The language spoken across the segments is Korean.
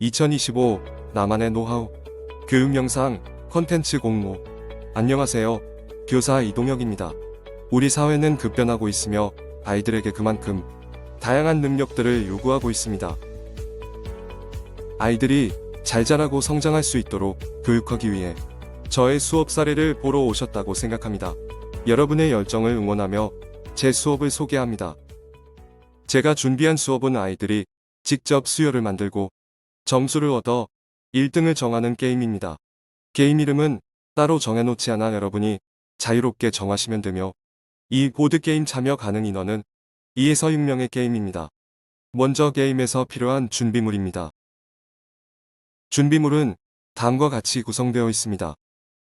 2025 나만의 노하우 교육 영상 컨텐츠 공모 안녕하세요. 교사 이동혁입니다. 우리 사회는 급변하고 있으며 아이들에게 그만큼 다양한 능력들을 요구하고 있습니다. 아이들이 잘 자라고 성장할 수 있도록 교육하기 위해 저의 수업 사례를 보러 오셨다고 생각합니다. 여러분의 열정을 응원하며 제 수업을 소개합니다. 제가 준비한 수업은 아이들이 직접 수요를 만들고 점수를 얻어 1등을 정하는 게임입니다. 게임 이름은 따로 정해놓지 않아 여러분이 자유롭게 정하시면 되며 이 보드게임 참여 가능 인원은 2에서 6명의 게임입니다. 먼저 게임에서 필요한 준비물입니다. 준비물은 다음과 같이 구성되어 있습니다.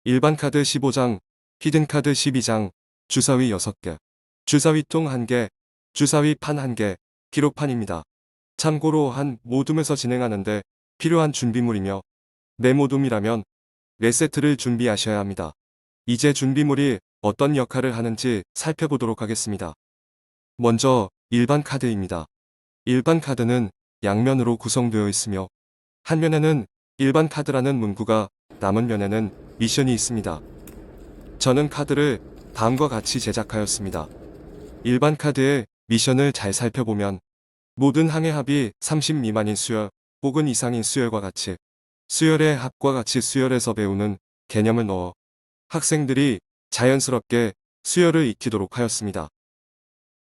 일반 카드 15장, 히든 카드 12장, 주사위 6개, 주사위 통 1개, 주사위 판 1개, 기록판입니다. 참고로 한 모둠에서 진행하는데 필요한 준비물이며 네 모둠이라면 네 세트를 준비하셔야 합니다. 이제 준비물이 어떤 역할을 하는지 살펴보도록 하겠습니다. 먼저 일반 카드입니다. 일반 카드는 양면으로 구성되어 있으며 한 면에는 일반 카드라는 문구가 남은 면에는 미션이 있습니다. 저는 카드를 다음과 같이 제작하였습니다. 일반 카드의 미션을 잘 살펴보면 모든 항의 합이 30 미만인 수열 혹은 이상인 수열과 같이 수열의 합과 같이 수열에서 배우는 개념을 넣어 학생들이 자연스럽게 수열을 익히도록 하였습니다.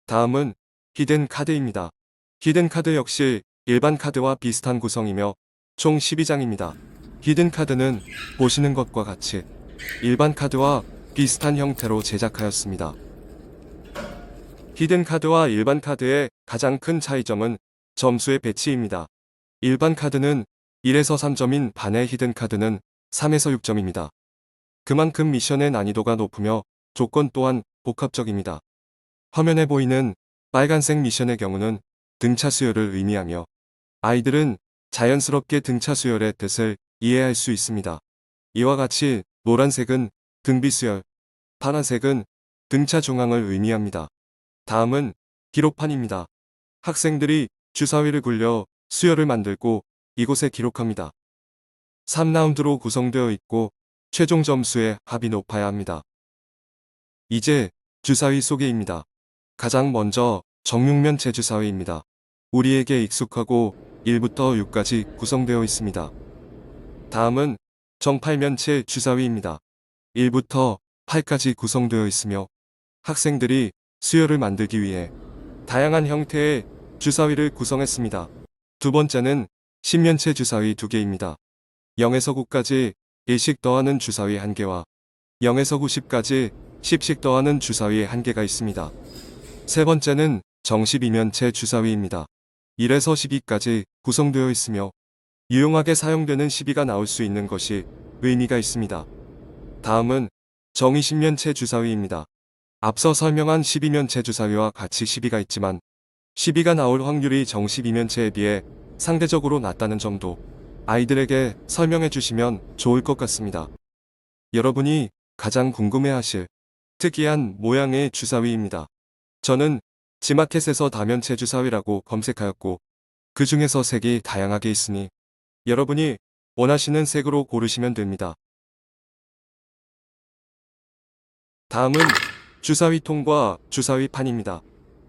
다음은 히든 카드입니다. 히든 카드 역시 일반 카드와 비슷한 구성이며 총 12장입니다. 히든 카드는 보시는 것과 같이 일반 카드와 비슷한 형태로 제작하였습니다. 히든 카드와 일반 카드의 가장 큰 차이점은 점수의 배치입니다. 일반 카드는 1에서 3점인 반의 히든 카드는 3에서 6점입니다. 그만큼 미션의 난이도가 높으며 조건 또한 복합적입니다. 화면에 보이는 빨간색 미션의 경우는 등차 수열을 의미하며 아이들은 자연스럽게 등차 수열의 뜻을 이해할 수 있습니다. 이와 같이 노란색은 등비 수열, 파란색은 등차 중앙을 의미합니다. 다음은 기록판입니다. 학생들이 주사위를 굴려 수열을 만들고 이곳에 기록합니다. 3라운드로 구성되어 있고 최종 점수의 합이 높아야 합니다. 이제 주사위 소개입니다. 가장 먼저 정육면체 주사위입니다. 우리에게 익숙하고 1부터 6까지 구성되어 있습니다. 다음은 정팔면체 주사위입니다. 1부터 8까지 구성되어 있으며 학생들이 수열을 만들기 위해 다양한 형태의 주사위를 구성했습니다. 두 번째는 10면체 주사위 2개입니다. 0에서 9까지 1씩 더하는 주사위 1개와 0에서 90까지 10씩 더하는 주사위 1개가 있습니다. 세 번째는 정십이면체 주사위입니다. 1에서 12까지 구성되어 있으며 유용하게 사용되는 시비가 나올 수 있는 것이 의미가 있습니다. 다음은 정의십면체 주사위입니다. 앞서 설명한 12면체 주사위와 같이 시비가 있지만 시비가 나올 확률이 정십이면체에 비해 상대적으로 낮다는 점도 아이들에게 설명해 주시면 좋을 것 같습니다. 여러분이 가장 궁금해하실 특이한 모양의 주사위입니다. 저는 지마켓에서 다면체 주사위라고 검색하였고 그 중에서 색이 다양하게 있으니 여러분이 원하시는 색으로 고르시면 됩니다. 다음은 주사위통과 주사위판입니다.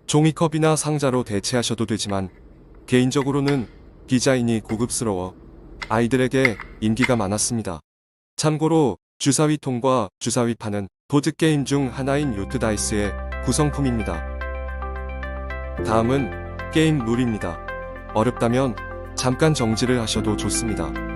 종이컵이나 상자로 대체하셔도 되지만 개인적으로는 디자인이 고급스러워 아이들에게 인기가 많았습니다. 참고로 주사위통과 주사위판은 보드게임 중 하나인 요트다이스의 구성품입니다. 다음은 게임 룰입니다. 어렵다면 잠깐 정지를 하셔도 좋습니다.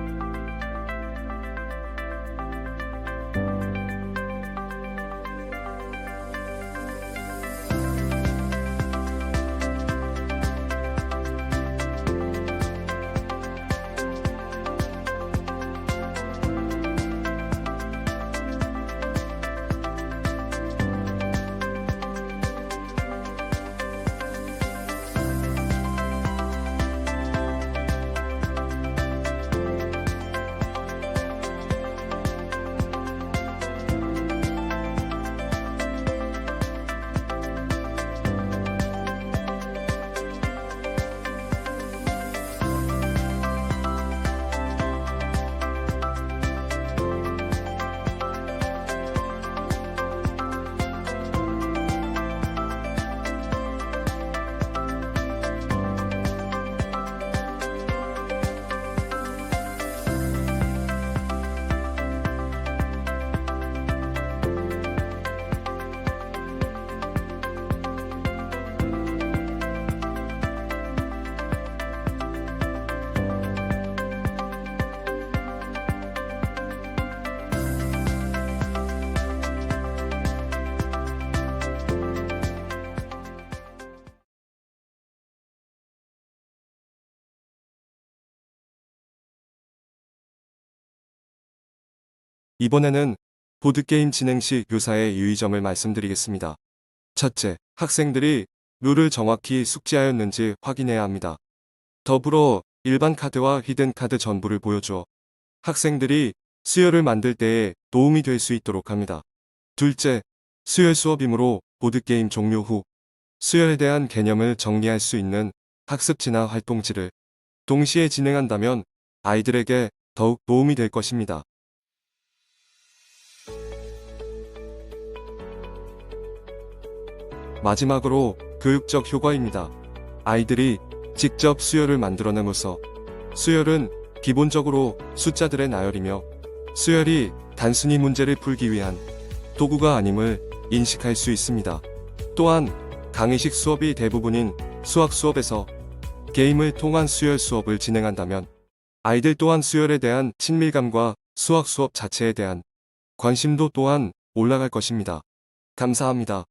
이번에는 보드게임 진행 시 교사의 유의점을 말씀드리겠습니다. 첫째, 학생들이 룰을 정확히 숙지하였는지 확인해야 합니다. 더불어 일반 카드와 히든 카드 전부를 보여줘 학생들이 수혈을 만들 때에 도움이 될 수 있도록 합니다. 둘째, 수혈 수업이므로 보드게임 종료 후 수혈에 대한 개념을 정리할 수 있는 학습지나 활동지를 동시에 진행한다면 아이들에게 더욱 도움이 될 것입니다. 마지막으로 교육적 효과입니다. 아이들이 직접 수혈을 만들어내면서 수혈은 기본적으로 숫자들의 나열이며 수혈이 단순히 문제를 풀기 위한 도구가 아님을 인식할 수 있습니다. 또한 강의식 수업이 대부분인 수학 수업에서 게임을 통한 수혈 수업을 진행한다면 아이들 또한 수혈에 대한 친밀감과 수학 수업 자체에 대한 관심도 또한 올라갈 것입니다. 감사합니다.